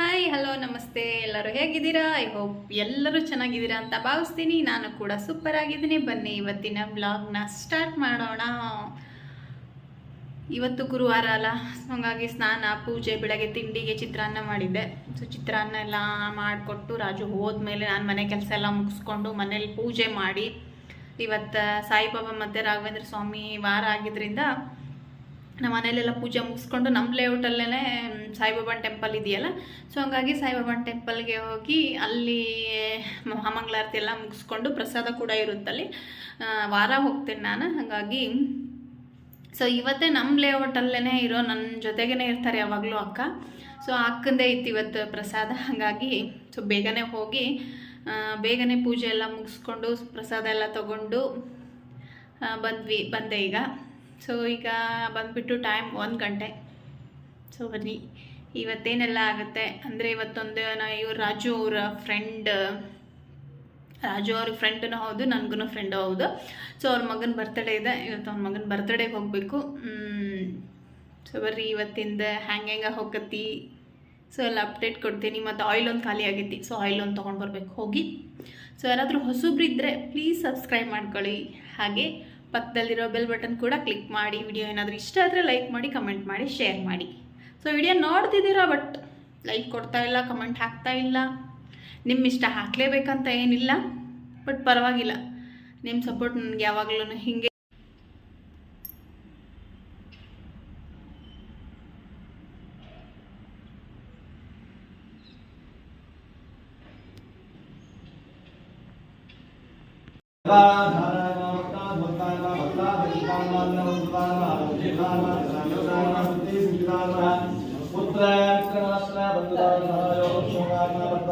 Hi hello ನಮಸ್ತೆ. ಎಲ್ಲರೂ ಹೇಗಿದ್ದೀರಾ? ಐ ಹೋಪ್ ಎಲ್ಲರೂ ಚೆನ್ನಾಗಿದ್ದೀರಾ ಅಂತ ಭಾವಿಸ್ತೀನಿ. ನಾನು ಕೂಡ ಸೂಪರ್ ಆಗಿದ್ದೀನಿ. ಬನ್ನಿ, ಇವತ್ತಿನ ಬ್ಲಾಗ್ನ ಸ್ಟಾರ್ಟ್ ಮಾಡೋಣ. ಇವತ್ತು ಗುರುವಾರ ಅಲ್ಲ, ಹಾಗಾಗಿ ಸ್ನಾನ, ಪೂಜೆ, ಬೆಳಗ್ಗೆ ತಿಂಡಿಗೆ ಚಿತ್ರಾನ್ನ ಮಾಡಿದ್ದೆ. ಸೊ ಚಿತ್ರಾನ್ನ ಎಲ್ಲ ಮಾಡಿಕೊಟ್ಟು ರಾಜು ಹೋದ್ಮೇಲೆ ನಾನು ಮನೆ ಕೆಲಸ ಎಲ್ಲ ಮುಗಿಸ್ಕೊಂಡು ಮನೇಲಿ ಪೂಜೆ ಮಾಡಿ. ಇವತ್ತು ಸಾಯಿಬಾಬಾ ಮತ್ತು ರಾಘವೇಂದ್ರ ಸ್ವಾಮಿ ವಾರ ಆಗಿದ್ದರಿಂದ ನಮ್ಮ ಮನೇಲೆಲ್ಲ ಪೂಜೆ ಮುಗಿಸ್ಕೊಂಡು ನಮ್ಮ ಲೇಔಟಲ್ಲೇ ಸಾಯಿಬಾಬಾನ್ ಟೆಂಪಲ್ ಇದೆಯಲ್ಲ? ಸೊ ಹಂಗಾಗಿ ಸಾಯಿಬಾಬಾನ್ ಟೆಂಪಲ್ಗೆ ಹೋಗಿ ಅಲ್ಲಿ ಮಹಾಮಂಗಳಾರತಿ ಎಲ್ಲ ಮುಗಿಸ್ಕೊಂಡು ಪ್ರಸಾದ ಕೂಡ ಇರುತ್ತಲ್ಲಿ. ವಾರ ಹೋಗ್ತೇನೆ ನಾನು, ಹಾಗಾಗಿ. ಸೊ ಇವತ್ತೇ ನಮ್ಮ ಲೇಔಟಲ್ಲೇ ಇರೋ ನನ್ನ ಜೊತೆಗೇ ಇರ್ತಾರೆ ಯಾವಾಗಲೂ ಅಕ್ಕ. ಸೊ ಅಕ್ಕಂದೇ ಇತ್ತು ಇವತ್ತು ಪ್ರಸಾದ, ಹಾಗಾಗಿ. ಸೊ ಬೇಗನೆ ಹೋಗಿ ಬೇಗನೆ ಪೂಜೆ ಎಲ್ಲ ಮುಗಿಸ್ಕೊಂಡು ಪ್ರಸಾದ ಎಲ್ಲ ತಗೊಂಡು ಬಂದ್ವಿ, ಬಂದೆ ಈಗ. ಸೊ ಈಗ ಬಂದ್ಬಿಟ್ಟು ಟೈಮ್ ಒಂದು ಗಂಟೆ. ಸೊ ಬನ್ನಿ. ಇವತ್ತೇನೆಲ್ಲ ಆಗುತ್ತೆ? ಅಂದರೆ ಇವತ್ತೊಂದು ನಾ ಇವ್ರು ರಾಜು ಅವರ ಫ್ರೆಂಡ್ ರಾಜು ಅವ್ರ ಫ್ರೆಂಡೂ ಹೌದು ನನಗೂ ಫ್ರೆಂಡು ಹೌದು. ಸೊ ಅವ್ರ ಮಗನ ಬರ್ತಡೇ ಇದೆ. ಇವತ್ತು ಅವ್ರ ಮಗನ ಬರ್ತಡೇಗೆ ಹೋಗಬೇಕು. ಸೊ ಬರ್ರಿ, ಇವತ್ತಿಂದ ಹ್ಯಾಂಗೆ ಹೆಂಗೆ ಹೋಗತ್ತಿ ಸೊ ಎಲ್ಲ ಅಪ್ಡೇಟ್ ಕೊಡ್ತೀನಿ. ಮತ್ತು ಆಯಿಲ್ ಒಂದು ಖಾಲಿ ಆಗೈತಿ. ಸೊ ಆಯಿಲ್ ಒಂದು ತೊಗೊಂಡು ಬರಬೇಕು. ಹೋಗಿ. ಸೊ ಯಾರಾದರೂ ಹೊಸಬ್ರಿದ್ದರೆ ಪ್ಲೀಸ್ ಸಬ್ಸ್ಕ್ರೈಬ್ ಮಾಡ್ಕೊಳ್ಳಿ. ಹಾಗೆ ಪಕ್ಕದಲ್ಲಿರೋ ಬೆಲ್ ಬಟನ್ ಕೂಡ ಕ್ಲಿಕ್ ಮಾಡಿ ವಿಡಿಯೋ ಏನಾದರೂ ಇಷ್ಟ ಆದರೆ ಲೈಕ್ ಮಾಡಿ ಕಮೆಂಟ್ ಮಾಡಿ ಶೇರ್ ಮಾಡಿ. ಸೊ ವಿಡಿಯೋ ನೋಡ್ತಿದ್ದೀರಾ ಬಟ್ ಲೈಕ್ ಕೊಡ್ತಾ ಇಲ್ಲ ಕಮೆಂಟ್ ಹಾಕ್ತಾ ಇಲ್ಲ. ನಿಮ್ಮ ಇಷ್ಟ ಹಾಕಲೇಬೇಕಂತ ಏನಿಲ್ಲ ಬಟ್ ಪರವಾಗಿಲ್ಲ. ನಿಮ್ಮ ಸಪೋರ್ಟ್ ನನಗೆ ಯಾವಾಗಲೂ ಹೀಗೆ. ಸಿದ್ಧ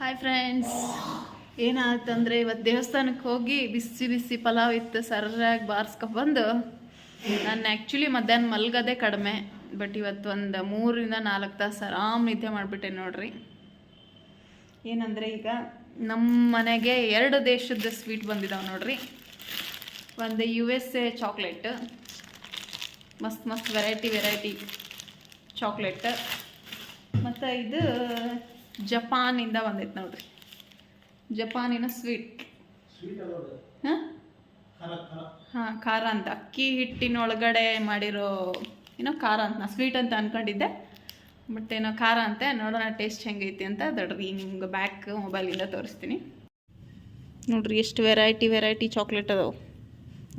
ಹಾಯ್ ಫ್ರೆಂಡ್ಸ್ ಏನಾಯ್ತಂದ್ರೆ ಇವತ್ತು ದೇವಸ್ಥಾನಕ್ಕೆ ಹೋಗಿ ಬಿಸಿ ಬಿಸಿ ಪಲಾವ್ ಇತ್ತು, ಸರ್ರಾಗಿ ಬಾರಿಸ್ಕೊಬಂದು ನಾನು ಆ್ಯಕ್ಚುಲಿ ಮಧ್ಯಾಹ್ನ ಮಲ್ಗದೆ ಕಡಿಮೆ ಬಟ್ ಇವತ್ತು ಒಂದು ಮೂರಿಂದ ನಾಲ್ಕು ತಾಸು ಆರಾಮ್ ನಿದ್ದೆ ಮಾಡಿಬಿಟ್ಟೆ ನೋಡ್ರಿ. ಏನಂದರೆ ಈಗ ನಮ್ಮ ಮನೆಗೆ ಎರಡು ದೇಶದ ಸ್ವೀಟ್ ಬಂದಿದ್ದಾವೆ ನೋಡ್ರಿ. ಒಂದು ಯು ಎಸ್ ಎ ಚಾಕ್ಲೇಟ್ ಮಸ್ತ್ ಮಸ್ತ್ ವೆರೈಟಿ ವೆರೈಟಿ ಚಾಕ್ಲೇಟ್ ಮತ್ತು ಇದು ಜಪಾನಿಂದ ಬಂದೈತೆ ನೋಡ್ರಿ. ಜಪಾನಿನ ಸ್ವೀಟ್ ಹಾಂ? ಹಾಂ ಖಾರ ಅಂತ. ಅಕ್ಕಿ ಹಿಟ್ಟಿನೊಳಗಡೆ ಮಾಡಿರೋ ಏನೋ ಖಾರ ಅಂತ ನಾ ಸ್ವೀಟ್ ಅಂತ ಅನ್ಕೊಂಡಿದ್ದೆ. ಬಟ್ ಏನೋ ಖಾರ ಅಂತೆ ನೋಡೋಣ ಟೇಸ್ಟ್ ಹೆಂಗೈತಿ ಅಂತ. ದೊಡ್ರಿ ನಿಮ್ಗೆ ಬ್ಯಾಕ್ ಮೊಬೈಲಿಂದ ತೋರಿಸ್ತೀನಿ. ನೋಡ್ರಿ ಎಷ್ಟು ವೆರೈಟಿ ವೆರೈಟಿ ಚಾಕ್ಲೇಟ್ ಅದಾವೆ.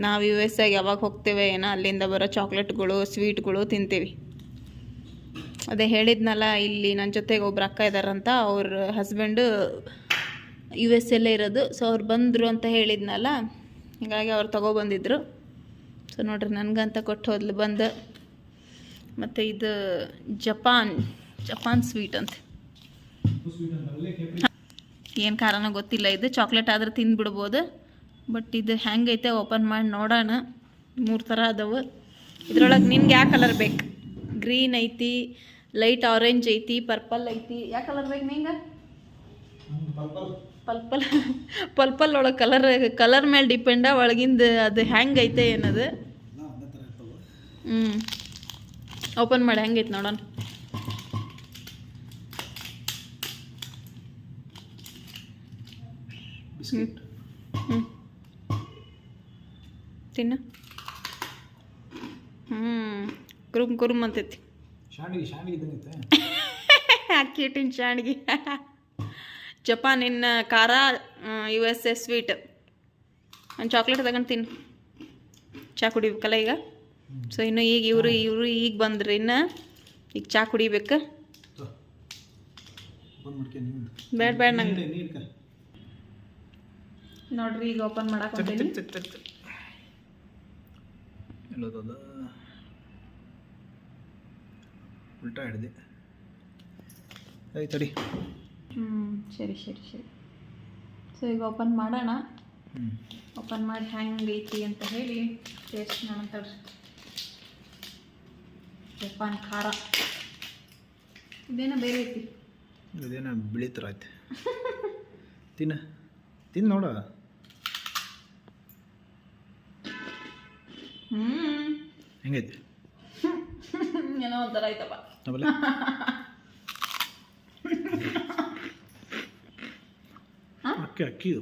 ನಾವು ಯು ಎಸ್ ಆಗಿ ಯಾವಾಗ ಹೋಗ್ತೇವೆ ಏನೋ ಅಲ್ಲಿಂದ ಬರೋ ಚಾಕ್ಲೇಟ್ಗಳು ಸ್ವೀಟ್ಗಳು ತಿಂತೀವಿ. ಅದೇ ಹೇಳಿದ್ನಲ್ಲ, ಇಲ್ಲಿ ನನ್ನ ಜೊತೆಗೆ ಒಬ್ರು ಅಕ್ಕ ಇದ್ದಾರಂತ ಅವ್ರ ಹಸ್ಬೆಂಡು ಯು ಎಸ್ ಎಲ್ಲೇ ಇರೋದು. ಸೊ ಅವ್ರು ಬಂದರು ಅಂತ ಹೇಳಿದ್ನಲ್ಲ, ಹೀಗಾಗಿ ಅವ್ರು ತೊಗೊಬಂದಿದ್ರು ಸೊ ನೋಡ್ರಿ, ನನಗಂತ ಕೊಟ್ಟು ಹೋದ್ಲು, ಬಂದು. ಮತ್ತು ಇದು ಜಪಾನ್ ಜಪಾನ್ ಸ್ವೀಟ್ ಅಂತ. ಏನು ಕಾರಣ ಗೊತ್ತಿಲ್ಲ, ಇದು ಚಾಕ್ಲೇಟ್ ಆದ್ರೆ ತಿಂದುಬಿಡ್ಬೋದು. ಬಟ್ ಇದು ಹೆಂಗೈತೆ ಓಪನ್ ಮಾಡಿ ನೋಡೋಣ. ಮೂರು ಥರ ಅದಾವೆ. ಇದ್ರೊಳಗೆ ನಿನ್ಗೆ ಯಾವ ಕಲರ್ ಬೇಕು? ಗ್ರೀನ್ ಐತಿ ಲೈಟ್ ಆರೆಂಜ್ ಐತಿ ಪರ್ಪಲ್ ಐತಿ. ಯಾವ ಕಲರ್ ಬೇಕು ನಿಂಗೆ ಪಲ್ಪಲ್ ಪಲ್ಪಲ್ ಒಳಗೆ ಕಲರ್ ಕಲರ್ ಮೇಲೆ ಡಿಪೆಂಡ ಒಳಗಿಂದ ಅದು ಹೆಂಗೈತೆ ಏನದು? ಹ್ಞೂ ಓಪನ್ ಮಾಡಿ ಹೆಂಗೈತೆ ನೋಡೋಣ. ಹ್ಞೂ ತಿನ್ನ. ಹ್ಞೂ ಕುರುಮ್ ಕುರುಮ್ ಅಂತೈತಿ. ಶಾಂಡಿಗೆ ಶಾಂಡಿಗೆ ಜಪಾನ್ ಜಪಾನಿನ ಖಾರ ಯು ಎಸ್ ಎ ಸ್ವೀಟ್ ಒಂದು ಚಾಕ್ಲೇಟ್ ತಗೊಂಡು ತಿನ್ನು. ಚಾ ಕುಡಿಬೇಕಲ್ಲ ಈಗ? ಸೊ ಇನ್ನು ಈಗ ಇವರು ಇವರು ಈಗ ಬಂದ್ರಿ ಇನ್ನು ಈಗ ಚಾ ಕುಡಿಬೇಕು. ಬೇಡ ಬೇಡ ನಂಗೆ. ನೋಡ್ರಿ ಈಗ ಓಪನ್ ಮಾಡಕ್ಕೆ ಉಲ್ಟಾ ಹಿಡಿದೆ. ಆಯ್ತಡಿ ತಡಿ. ಹ್ಞೂ ಸರಿ ಸರಿ ಸರಿ. ಸೊ ಈಗ ಓಪನ್ ಮಾಡೋಣ? ಓಪನ್ ಮಾಡಿ ಹೆಂಗೆ ಐತಿ ಅಂತ ಹೇಳಿ ಟೇಸ್ಟ್ ಮಾಡ್ತಾರೆ ಜಪಾನ್ ಖಾರ. ಇದೇನೋ ಬೇರೆ ಐತಿ? ಇದೇನೋ ಬಿಳಿ ಥರ ಐತೆ. ತಿನ್ನ. ತಿನ್ ನೋಡ. ಹ್ಞೂ ಹೆಂಗೈತಿ? ಏನೋ ಒಂಥರ ಹಾ? ಅಕ್ಕಿ ಅಕ್ಕಿ. ಇದು.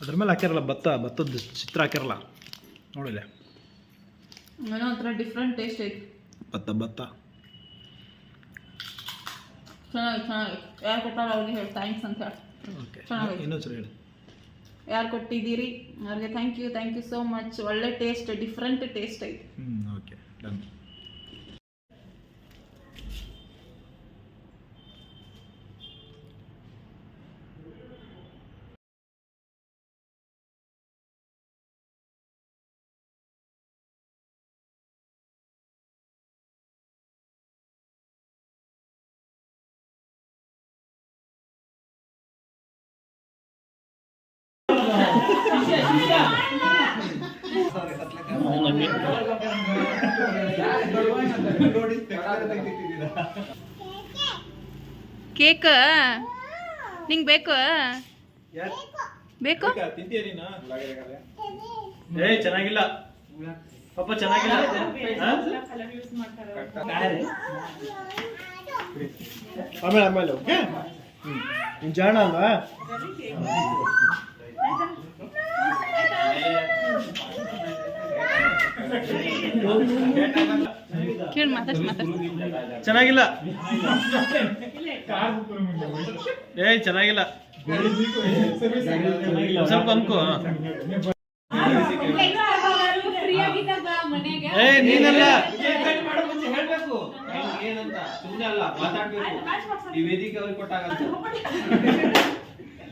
ಅದ್ರ ಮೇಲೆ ಹಾಕ್ಯಾರಲ್ಲ ಭತ್ತ ಭತ್ತದ ಚಿತ್ರ ಹಾಕಿರಲ್ಲ ನೋಡಿಲ್ಲ. ಏನೋ ಒಂಥರ ಡಿಫ್ರೆಂಟ್ ಟೇಸ್ಟ್ ಐತಿ. ಭತ್ತ ಭತ್ತ. ಚೆನ್ನಾಗಿ ಚೆನ್ನಾಗಿ ಯಾರು ಕೊಟ್ಟಾರ ಅವ್ರಿಗೆ ಹೇಳಿ ಥ್ಯಾಂಕ್ಸ್ ಅಂತ ಹೇಳಿ. ಓಕೆ. ಚೆನ್ನಾಗೈತೆ. ಇನ್ನೊಂದು ಸರಿ ಹೇಳಿ. ಯಾರು ಕೊಟ್ಟಿದ್ದೀರಿ? ಅವ್ರಿಗೆ thank you thank you so much ಒಳ್ಳೆ ಟೇಸ್ಟ್ ಡಿಫ್ರೆಂಟ್ ಟೇಸ್ಟ್ ಐತಿ. ಕೇಕ್? ನಿಂಗ್ ಬೇಕು? ಬೇಕು? ಏ ಚೆನ್ನಾಗಿಲ್ಲ. ಪಾಪ ಚೆನ್ನಾಗಿಲ್ಲ. ಆಮೇಲೆ ಆಮೇಲೆ ಓಕೆ ನಿನ್ ಜಾಣ ಅಲ್ವಾ? ಕೇಳಿ ಮಾತಾಡ್ ಮಾತಾಡ್. ಚೆನ್ನಾಗಿಲ್ಲ. ಏ ಚೆನ್ನಾಗಿಲ್ಲ. ಸ್ವಲ್ಪ ಅಂಕು ಏ ನೀನಲ್ಲ.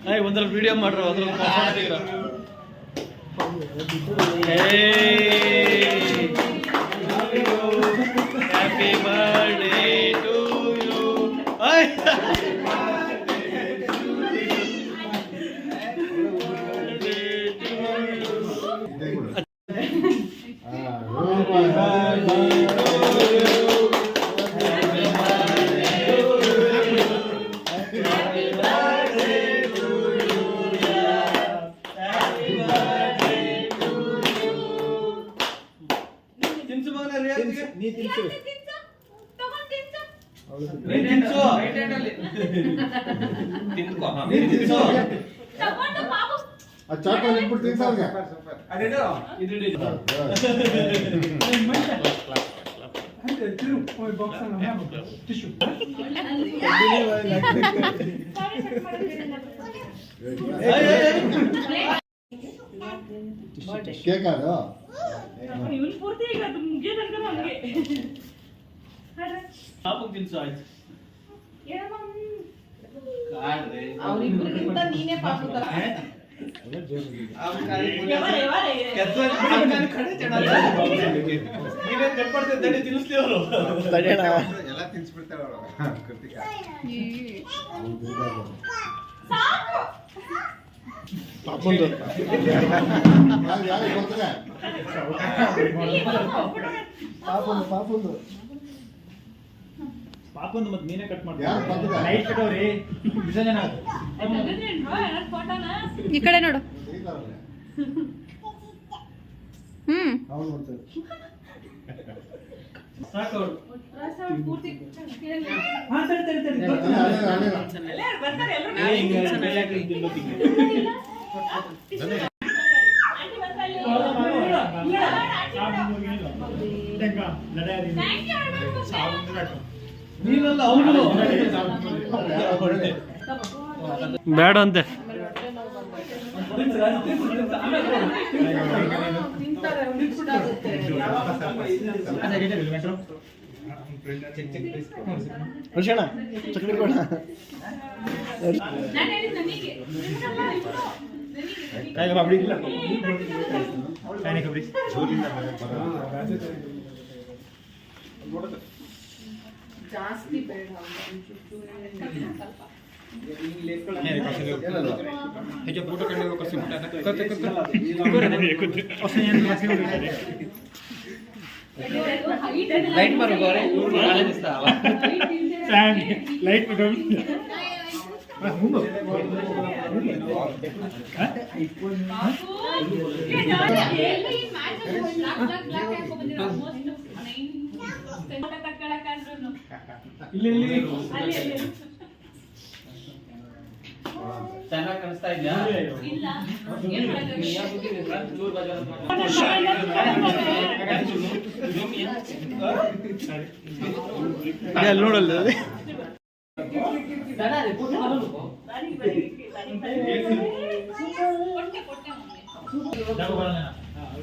ಏಯ್ ಒಂದ್ರಲ್ಲಿ ವಿಡಿಯೋ ಮಾಡ್ರ ಅದ್ರಲ್ಲಿ 哎。ತಿನ್ಸು. ನೀ ತಿನ್ಸು. ಆ ಚಾಕು ಇಟ್ಬಿಡ್ತೀನಿ ಅವ್ರಿಗೆ ಕೇಕ್ ಅದು? ಪಾಪಗ್ ತಿನ್ಸು ಆಯ್ತು. ಅವ್ರಿಬ್ರಿಗಿಂತ ನೀನೇ ಪಾಪ ಪಾಪಂದು. ಪಾಪುಂದು ಪಾಪುಂದು. ಪಾಪಂದು ಮತ್ತೆ ಮೀನೇ ಕಟ್ ಮಾಡಿ ಯಾರು ಬಂದಿಲ್ಲ? ನೈಟ್ ಕಟ್ಟವ್ರಿ. ವಿಸರ್ಜನೆ. ಈ ಕಡೆ ನೋಡು. ಹ್ಮ್. ಅವ್ನು ನೋಡ್ತಾರೆ ಸಾಕು ಅವ್ರು. ಏ, ಹಿಂಗೆ ಬೆಲೆ ಹಾಕಿ ಹಿಂಗೆ ತಿಂಗಳು. ಬೇಡ ಅಂತೆ ವರ್ಷಣ ಚಕ್ಡಿ ಕೊಡ ಜಾಸ್ತಿ ಬೇಡ ಲೈಟ್ ಮಾರು ಗೋರೆ ಇಲ್ಲಿ ಲೈಟ್ ಚೆನ್ನಾಗಿ ಕಾಣಿಸ್ತಾ ಇದ್ಯಾ? ಚೂರ್ ಬಜಾರ್ ಅಲ್ಲಿ ನೋಡಲ್ಲ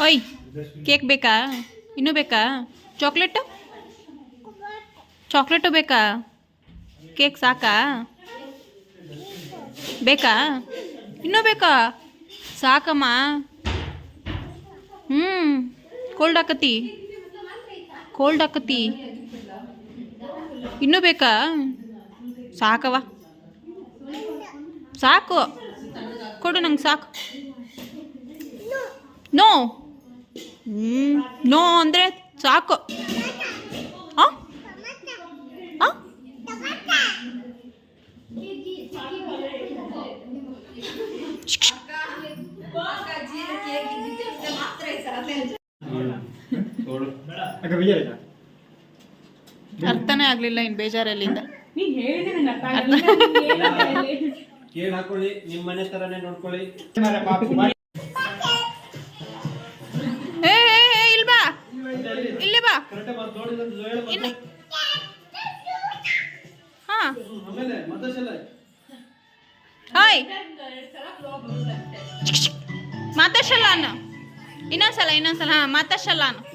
ಓಯ್ ಕೇಕ್ ಬೇಕಾ? ಇನ್ನೂ ಬೇಕಾ? ಚಾಕ್ಲೇಟು? ಚಾಕ್ಲೇಟು ಬೇಕಾ? ಕೇಕ್ ಸಾಕಾ? ಬೇಕಾ? ಇನ್ನೂ ಬೇಕಾ? ಸಾಕಮ್ಮ. ಹ್ಞೂ ಕೋಲ್ಡ್ ಹಾಕತಿ ಕೋಲ್ಡ್ ಹಾಕತಿ ಇನ್ನೂ ಬೇಕಾ? ಸಾಕವ ಸಾಕು. ಕೊಡು ನಂಗೆ ಸಾಕು. ನೋ ಹ್ಮ್. ನೋ ಅಂದರೆ ಸಾಕು. ಹಾಂ? ಆ? ಅರ್ಥನೇ ಆಗ್ಲಿಲ್ಲ ಇನ್ ಬೇಜಾರಲ್ಲಿಂದ. ಕೇಳಿ ಹಾಕೊಳ್ಳಿ ನಿಮ್ ಮನೆ ತರನೇ ನೋಡ್ಕೊಳ್ಳಿ. ಇಲ್ಲಿ ಬಾ. ಇಲ್ಲಿ ಬಾ. ಇನ್ನು ಹಾ. ಹಾಯ್. ಮಾತಾಡ್ಸಲ್ಲ ಅನ್ನು. ಇನ್ನೊಂದ್ಸಲ ಇನ್ನೊಂದ್ಸಲ ಹಾ ಮಾತಾಡ್ಸಲ್ಲ ಅನ್ನು